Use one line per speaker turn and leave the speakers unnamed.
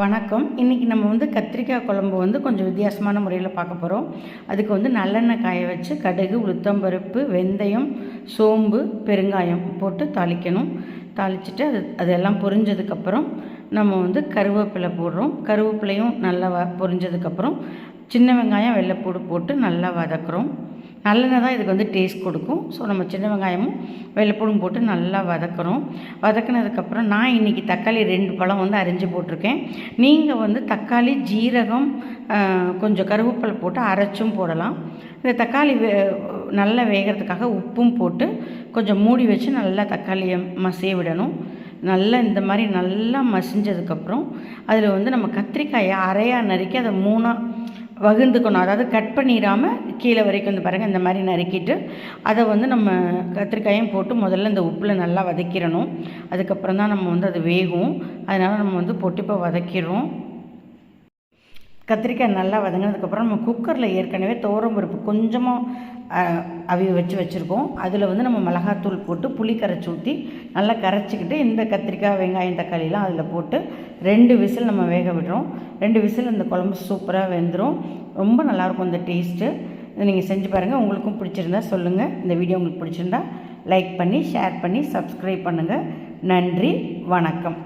வணக்கம். இன்றைக்கி நம்ம வந்து கத்திரிக்காய் குழம்பு வந்து கொஞ்சம் வித்தியாசமான முறையில் பார்க்க போகிறோம் அதுக்கு வந்து நல்லெண்ணெய் காய வச்சு கடுகு உளுத்தம்பருப்பு வெந்தயம் சோம்பு பெருங்காயம் போட்டு தாளிக்கணும். தாளிச்சிட்டு அது அதெல்லாம் பொரிஞ்சதுக்கப்புறம் நம்ம வந்து கருவேப்பிலை போடுறோம். கருவேப்பிலையும் நல்லா வ பொரிஞ்சதுக்கப்புறம் சின்ன வெங்காயம் வெள்ளைப்பூடு போட்டு நல்லா வதக்குறோம். நல்லெண்ணெய் தான் இதுக்கு வந்து டேஸ்ட் கொடுக்கும். ஸோ நம்ம சின்ன வெங்காயமும் வெள்ளைப்பூடும் போட்டு நல்லா வதக்குறோம் வதக்குனதுக்கப்புறம் நான் இன்றைக்கி தக்காளி ரெண்டு பழம் வந்து அரிஞ்சு போட்டிருக்கேன். நீங்கள் வந்து தக்காளி ஜீரகம் கொஞ்சம் கருவேப்பிலை போட்டு அரைச்சும் போடலாம். இந்த தக்காளி வே நல்லா வேகிறதுக்காக உப்பும் போட்டு கொஞ்சம் மூடி வச்சு நல்லா தக்காளியை மசிய விடணும். நல்லா இந்த மாதிரி நல்லா மசிஞ்சதுக்கப்புறம் அதில் வந்து நம்ம கத்திரிக்காயை அரையாக நறுக்கி அதை மூணாக வகுந்துக்கணும் அதாவது கட் பண்ணிடாமல் கீழே வரைக்கும் வந்து பாருங்கள் இந்த மாதிரி நறுக்கிட்டு அதை வந்து நம்ம கத்திரிக்காயும் போட்டு முதல்ல இந்த உப்பில் நல்லா வதக்கிடணும். அதுக்கப்புறம் தான் நம்ம வந்து அது வேகும். அதனால் நம்ம வந்து போட்டு இப்போ வதக்கிடுறோம். கத்திரிக்காய் நல்லா வதங்கினதுக்கப்புறம் நம்ம குக்கரில் ஏற்கனவே பருப்பு கொஞ்சமாக அவி வச்சு வச்சுருக்கோம். அதில் வந்து நம்ம மிளகாத்தூள் போட்டு புளி கரைச்சி ஊற்றி நல்லா கரைச்சிக்கிட்டு இந்த கத்திரிக்காய் வெங்காயம் தக்காளிலாம் அதில் போட்டு ரெண்டு விசில் நம்ம வேக விடுறோம். ரெண்டு விசில் இந்த குழம்பு சூப்பராக வெந்துடும் ரொம்ப நல்லாயிருக்கும் இந்த டேஸ்ட்டு. இதை நீங்கள் செஞ்சு பாருங்கள் உங்களுக்கும் பிடிச்சிருந்தா சொல்லுங்கள் இந்த வீடியோ உங்களுக்கு பிடிச்சிருந்தா லைக் பண்ணி ஷேர் பண்ணி சப்ஸ்கிரைப் பண்ணுங்கள் நன்றி வணக்கம்.